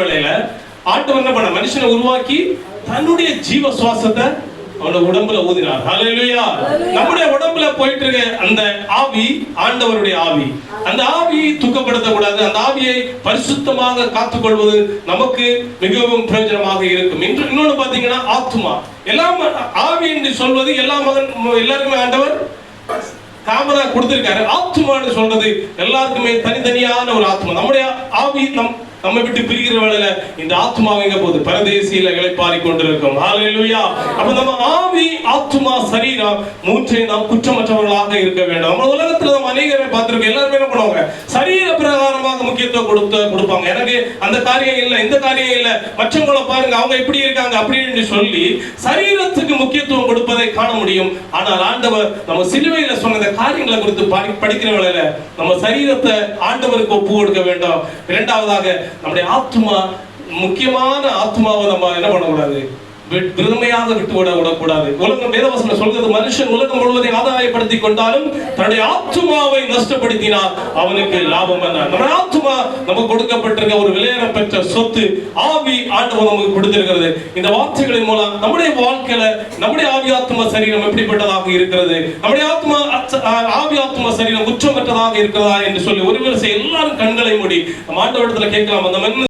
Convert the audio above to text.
வேளையில ஆண்டவர் என்ன பண்ண? மனுஷனை உருவாக்கி தன்னுடைய ஜீவ சுவாசத்தை அவனோட உடம்புல ஊதினார். ஹalleluya நம்முடைய உடம்புல போயிட்டு இருக்க அந்த ஆவி ஆண்டவருடைய ஆவி. அந்த ஆவியை துக்கப்படுத்த கூடாது அந்த ஆவியை பரிசுத்தமாக காத்துக்கொள்வது நமக்கு மிகவும் பிரயோஜனமாக இருக்கும். இன்று இன்னொன்னு பாத்தீங்கன்னா ஆத்துமா. எல்லாம் ஆவி என்று சொல்வது எல்லா மகன் எல்லாருக்குமே ஆண்டவர் காமனா கொடுத்திருக்காரு. ஆத்மான்னு சொல்றது எல்லாருக்குமே தனித்தனியான ஒரு ஆத்மா நம்முடைய ஆவி நம் நம்ம விட்டு பிரிகிற வேளையில இந்த ஆத்மாவை எங்க போகுது? பரதேசியில இழைப்பாரி கொண்டிருக்கும். ஹalleluya. அப்ப நம்ம ஆவி ஆத்மா சரீரம் மூன்றை நாம் குற்றமற்றவர்களாக இருக்க வேண்டும். நம்ம உலகத்துல நம்ம அநேகரை பார்த்திருக்கோம். எல்லாருமே என்ன பண்ணுவாங்க? சரீர பிரகாரமாக முக்கியத்துவம் கொடுத்து கொடுப்பாங்க. எனக்கு அந்த காரியம் இல்ல இந்த காரியம் இல்ல. மற்றவங்களை பாருங்க அவங்க எப்படி இருக்காங்க அப்படின்னு சொல்லி சரீரத்துக்கு முக்கியத்துவம் கொடுத்து காண முடியும். ஆனால் ஆண்டவர் நம்ம சிலுவையில சொன்ன காரியங்களை குறித்து படி- படிக்கிற வேளையில நம்ம சரீரத்தை ஆண்டவருக்கு ஒப்பு கொடுக்க வேண்டும். இரண்டாவதாக நம்முடைய ஆத்மா முக்கியமான ஆத்மாவை நம்ம என்ன பண்ணக்கூடாது? வெறுமையாக விட்டு விட விடக்கூடாது உலகம் வேதவசனம் சொல்றது மனுஷன் உலகம் முழுவதை ஆதாயப்படுத்தி கொண்டாலும் தன்னுடைய ஆத்மாவை நஷ்டப்படுத்தினா அவனுக்கு லாபம் என்ன நம்ம ஆத்மா நமக்கு கொடுக்கப்பட்டிருக்க ஒரு விலையேற பெற்ற சொத்து ஆவி ஆண்டவர் நமக்கு கொடுத்திருக்கிறது. இந்த வார்த்தைகளின் மூலம் நம்முடைய வாழ்க்கையில நம்முடைய ஆவி ஆத்மா சரீரம் எப்படிப்பட்டதாக இருக்கிறது? நம்முடைய ஆத்மா அச்ச- ஆவி ஆத்மா சரீரம் குற்றமற்றதாக இருக்கிறதா என்று சொல்லி ஒருவேளை எல்லாரும் கண்களை மூடி நம்ம ஆண்டவரிடத்துல கேட்கலாம். அந்த